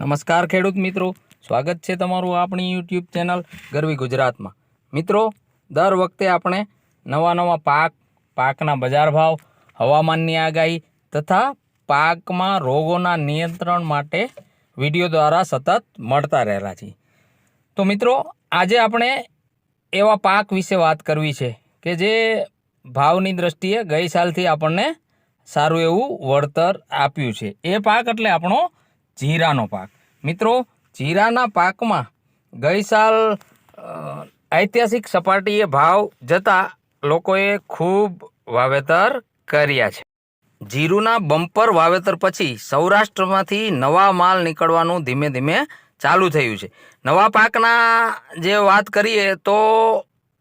નમસ્કાર ખેડૂત મિત્રો. સ્વાગત છે તમારું આપણી યુટ્યુબ ચેનલ ગરવી ગુજરાતમાં. મિત્રો, દર વખતે આપણે નવા નવા પાક, પાકના બજાર ભાવ, હવામાનની આગાહી તથા પાકમાં રોગોના નિયંત્રણ માટે વીડિયો દ્વારા સતત મળતા રહેલા છીએ. તો મિત્રો, આજે આપણે એવા પાક વિશે વાત કરવી છે કે જે ભાવની દ્રષ્ટિએ ગઈ સાલથી આપણને સારું એવું વળતર આપ્યું છે. એ પાક એટલે આપણો જીરાનો પાક. મિત્રો, જીરાના પાકમાં ગઈ સાલ ઐતિહાસિક સપાટીએ ભાવ જતાં લોકોએ ખૂબ વાવેતર કર્યા છે. જીરુના બમ્પર વાવેતર પછી સૌરાષ્ટ્રમાંથી નવા માલ નીકળવાનું ધીમે ધીમે ચાલુ થયું છે. નવા પાકના જે વાત કરીએ તો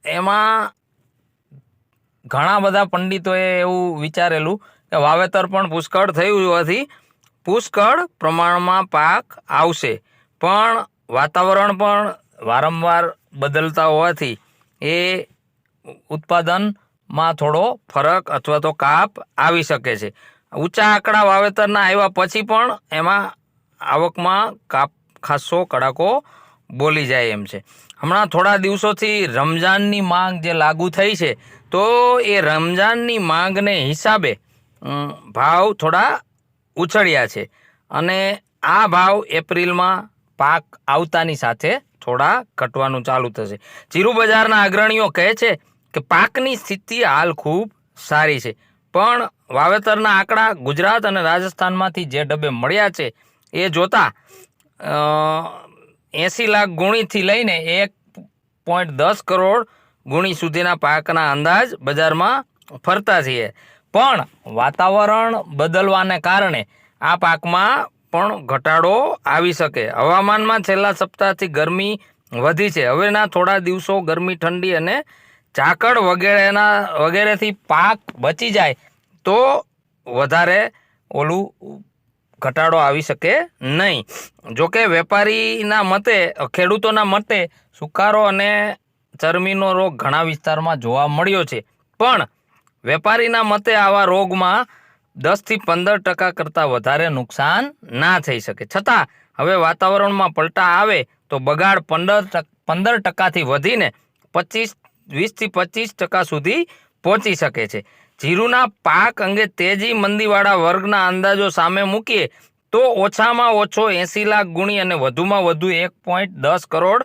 એમાં ઘણા બધા પંડિતોએ એવું વિચારેલું કે વાવેતર પણ પુષ્કળ થયું હોવાથી પુષ્કળ પ્રમાણમાં પાક આવશે. પણ વાતાવરણ પણ વારંવાર બદલતા હોવાથી એ ઉત્પાદનમાં થોડો ફરક અથવા તો કાપ આવી શકે છે. ઊંચા આંકડા વાવેતરના આવ્યા પછી પણ એમાં આવકમાં કાપ ખાસો કડાકો બોલી જાય એમ છે. હમણાં થોડા દિવસોથી રમઝાનની માંગ જે લાગુ થઈ છે, તો એ રમઝાનની માંગને હિસાબે ભાવ થોડા ઉછળ્યા છે. અને આ ભાવ એપ્રિલમાં પાક આવતાની સાથે થોડા ઘટવાનું ચાલુ થશે. ચીરુ બજારના અગ્રણીઓ કહે છે કે પાકની સ્થિતિ હાલ ખૂબ સારી છે. પણ વાવેતરના આંકડા ગુજરાત અને રાજસ્થાનમાંથી જે ડબ્બે મળ્યા છે, એ જોતા એંસી લાખ ગુણીથી લઈને એક પોઈન્ટ દસ કરોડ ગુણી સુધીના પાકના અંદાજ બજારમાં ફરતા છીએ. પણ વાતાવરણ બદલવાને કારણે આ પાકમાં પણ ઘટાડો આવી શકે. હવામાનમાં છેલ્લા સપ્તાહથી ગરમી વધી છે. હવેના થોડા દિવસો ગરમી, ઠંડી અને ઝાકળ વગેરેના, વગેરેથી પાક બચી જાય તો વધારે ઓલું ઘટાડો આવી શકે નહીં. જોકે વેપારીના મતે, ખેડૂતોના મતે સુકારો અને ચરમીનો રોગ ઘણા વિસ્તારમાં જોવા મળ્યો છે. પણ વેપારીના મતે આવા રોગમાં દસથી પંદર ટકા કરતાં વધારે નુકસાન ના થઈ શકે. છતાં, હવે વાતાવરણમાં પલટા આવે તો બગાડ પંદર પંદર ટકાથી વધીને પચીસ, વીસથી પચીસ ટકા સુધી પહોંચી શકે છે. જીરુના પાક અંગે તેજી મંદીવાળા વર્ગના અંદાજો સામે મૂકીએ તો ઓછામાં ઓછો એંસી લાખ ગુણી અને વધુમાં વધુ એક પોઈન્ટ દસ કરોડ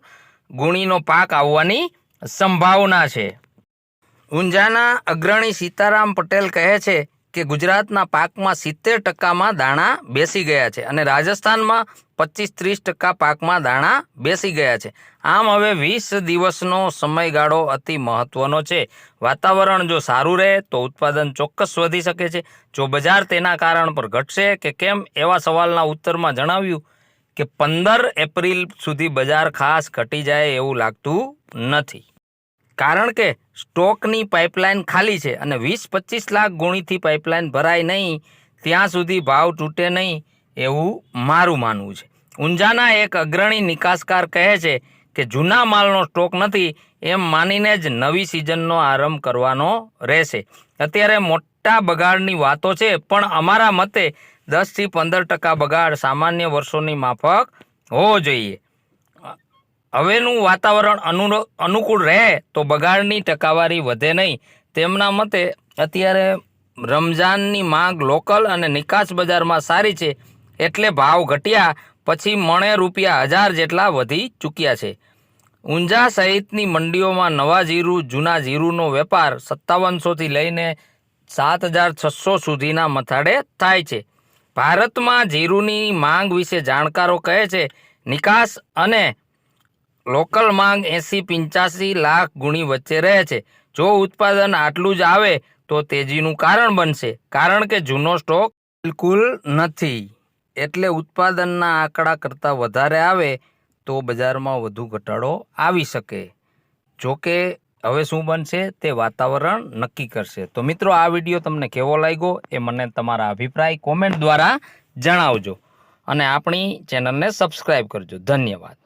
ગુણીનો પાક આવવાની સંભાવના છે. ઊંઝાના અગ્રણી સીતારામ પટેલ કહે છે કે ગુજરાતના પાકમાં સિત્તેર ટકામાં દાણા બેસી ગયા છે અને રાજસ્થાનમાં પચીસ ત્રીસ ટકા પાકમાં દાણા બેસી ગયા છે. આમ હવે વીસ દિવસનો સમયગાળો અતિ મહત્વનો છે. વાતાવરણ જો સારું રહે તો ઉત્પાદન ચોક્કસ વધી શકે છે. જો બજાર તેના કારણ પર ઘટશે કે કેમ એવા સવાલના ઉત્તરમાં જણાવ્યું કે પંદર એપ્રિલ સુધી બજાર ખાસ ઘટી જાય એવું લાગતું નથી. કારણ કે સ્ટોકની પાઇપલાઇન ખાલી છે અને વીસ પચીસ લાખ ગુણીથી પાઇપલાઇન ભરાય નહીં, ત્યાં સુધી ભાવ તૂટે નહીં એવું મારું માનવું છે. ઊંઝાના એક અગ્રણી નિકાસકાર કહે છે કે જૂના માલનો સ્ટોક નથી એમ માનીને જ નવી સિઝનનો આરંભ કરવાનો રહેશે. અત્યારે મોટા બગાડની વાતો છે, પણ અમારા મતે દસથી પંદર ટકા બગાડ સામાન્ય વર્ષોની માફક હોવો જોઈએ. હવેનું વાતાવરણ અનુ અનુકૂળ રહે તો બગાડની ટકાવારી વધે નહીં. તેમના મતે અત્યારે રમઝાનની માંગ લોકલ અને નિકાસ બજારમાં સારી છે એટલે ભાવ ઘટ્યા, પછી મણે રૂપિયા હજાર જેટલા વધી ચૂક્યા છે. ઊંઝા સહિતની મંડીઓમાં નવા જીરું, જૂના જીરુનો વેપાર સત્તાવનસોથી લઈને સાત હજાર છસો સુધીના મથાડે થાય છે. ભારતમાં જીરુની માંગ વિશે જાણકારો કહે છે, નિકાસ અને લોકલ માંગ એંસી પંચ્યાસી લાખ ગુણી વચ્ચે રહે છે. જો ઉત્પાદન આટલું જ આવે, તો તેજીનું કારણ બનશે. કારણ કે જૂનો સ્ટોક બિલકુલ નથી. એટલે ઉત્પાદનના આંકડા કરતાં વધારે આવે, તો બજારમાં વધુ ઘટાડો આવી શકે. જોકે હવે શું બનશે તે વાતાવરણ નક્કી કરશે. તો મિત્રો, આ વીડિયો તમને કેવો લાગ્યો એ મને તમારા અભિપ્રાય કોમેન્ટ દ્વારા જણાવજો. અને આપણી ચેનલને સબસ્ક્રાઈબ કરજો. ધન્યવાદ.